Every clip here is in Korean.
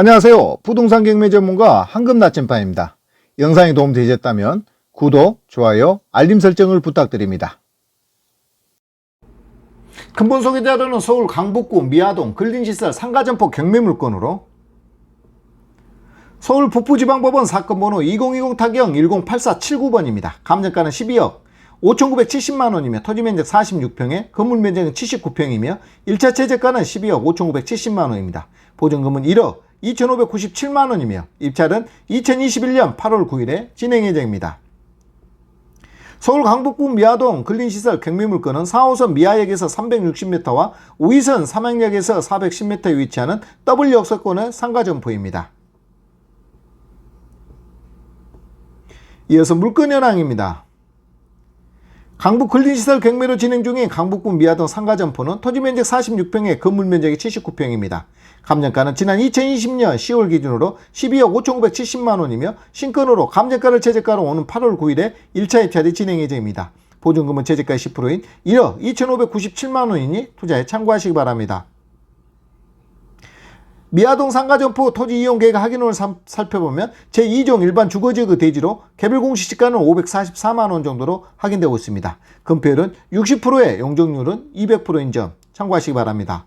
안녕하세요. 부동산 경매 전문가 황금 나침반입니다. 영상이 도움되셨다면 구독, 좋아요, 알림 설정을 부탁드립니다. 근본 소개 자료는 서울 강북구 미아동 근린시설 상가점포 경매 물건으로 서울 북부지방법원 사건 번호 2020 타경 108479번입니다. 감정가는 12억 5,970만원이며 토지면적 46평에 건물 면적은 79평이며 1차 최저가는 12억 5,970만원입니다. 보증금은 1억 2,597만 원이며 입찰은 2021년 8월 9일에 진행 예정입니다. 서울 강북구 미아동 근린시설 경매물건은 4호선 미아역에서 360m와 우이선 삼양역에서 410m에 위치하는 W 역세권의 상가점포입니다. 이어서 물건 현황입니다. 강북 근린시설 경매로 진행 중인 강북구 미아동 상가점포는 토지면적 46평에 건물면적이 79평입니다. 감정가는 지난 2020년 10월 기준으로 12억 5,970만원이며 신건으로 감정가를 최저가로 오는 8월 9일에 1차 입찰이 진행 예정입니다. 보증금은 최저가의 10%인 1억 2,597만원이니 투자에 참고하시기 바랍니다. 미아동 상가점포 토지 이용 계획 확인을 살펴보면 제2종 일반 주거지구 대지로 개별 공시지가는 544만원 정도로 확인되고 있습니다. 금표율은 60%의 용적률은 200%인 점 참고하시기 바랍니다.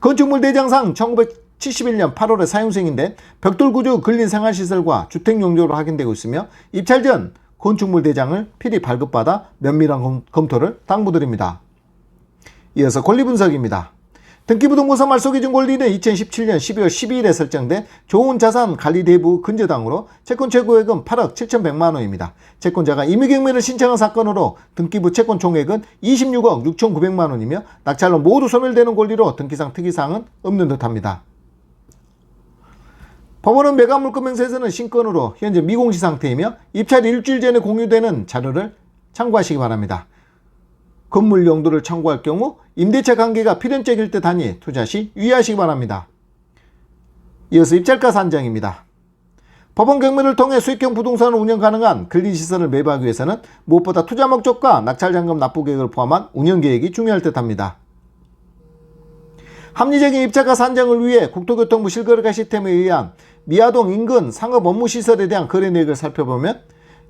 건축물 대장상 1971년 8월에 사용 승인된 벽돌구조 근린 생활시설과 주택용적으로 확인되고 있으며 입찰 전 건축물 대장을 필히 발급받아 면밀한 검토를 당부드립니다. 이어서 권리분석입니다. 등기부등본사 말소기준 권리는 2017년 12월 12일에 설정된 좋은 자산 관리 대부 근저당으로 채권 최고액은 8억 7,100만 원입니다. 채권자가 임의경매를 신청한 사건으로 등기부 채권 총액은 26억 6,900만 원이며 낙찰로 모두 소멸되는 권리로 등기상 특이사항은 없는 듯합니다. 법원은 매각 물건 명세서는 신건으로 현재 미공시 상태이며 입찰 일주일 전에 공유되는 자료를 참고하시기 바랍니다. 건물 용도를 참고할 경우 임대차 관계가 필연적일 듯 하니 투자 시 유의하시기 바랍니다. 이어서 입찰가 산정입니다. 법원 경매를 통해 수익형 부동산을 운영 가능한 근린시설을 매입하기 위해서는 무엇보다 투자 목적과 낙찰잔금 납부 계획을 포함한 운영 계획이 중요할 듯 합니다. 합리적인 입찰가 산정을 위해 국토교통부 실거래가 시스템에 의한 미아동 인근 상업 업무 시설에 대한 거래 내역을 살펴보면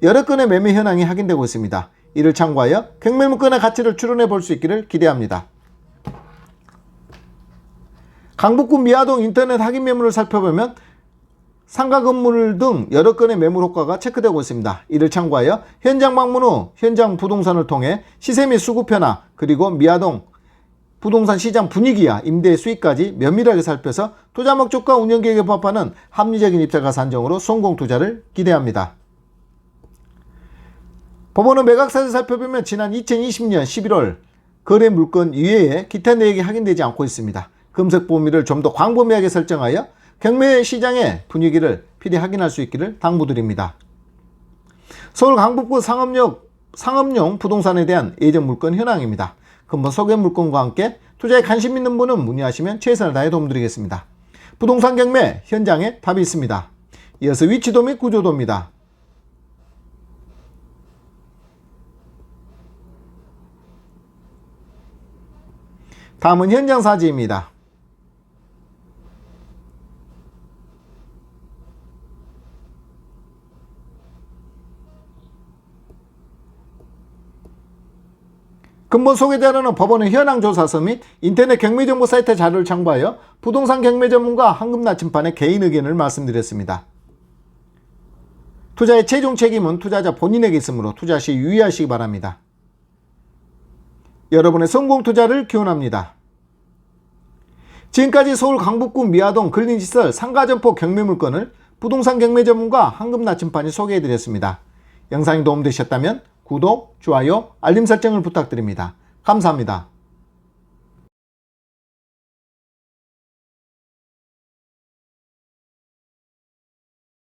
여러 건의 매매 현황이 확인되고 있습니다. 이를 참고하여 경매물건의 가치를 추론해 볼 수 있기를 기대합니다. 강북구 미아동 인터넷 확인 매물을 살펴보면 상가 건물 등 여러 건의 매물 효과가 체크되고 있습니다. 이를 참고하여 현장 방문 후 현장 부동산을 통해 시세 및 수급 변화 그리고 미아동 부동산 시장 분위기와 임대 수익까지 면밀하게 살펴서 투자 목적과 운영 계획에 부합하는 합리적인 입찰가 산정으로 성공 투자를 기대합니다. 법원은 매각사를 살펴보면 지난 2020년 11월 거래 물건 이외에 기타 내역이 확인되지 않고 있습니다. 금색 범위를 좀 더 광범위하게 설정하여 경매 시장의 분위기를 필히 확인할 수 있기를 당부드립니다. 서울 강북구 상업역, 상업용 부동산에 대한 예전 물건 현황입니다. 근본 소개 물건과 함께 투자에 관심 있는 분은 문의하시면 최선을 다해 도움드리겠습니다. 부동산 경매 현장에 답이 있습니다. 이어서 위치도 및 구조도입니다. 다음은 현장 사진입니다. 근본 소개 자료는 법원의 현황 조사서 및 인터넷 경매 정보 사이트 자료를 참고하여 부동산 경매 전문가 황금 나침반의 개인 의견을 말씀드렸습니다. 투자의 최종 책임은 투자자 본인에게 있으므로 투자 시 유의하시기 바랍니다. 여러분의 성공 투자를 기원합니다. 지금까지 서울 강북구 미아동 근린시설 상가점포 경매물건을 부동산 경매 전문가 황금 나침반이 소개해드렸습니다. 영상이 도움되셨다면 구독, 좋아요, 알림 설정을 부탁드립니다. 감사합니다.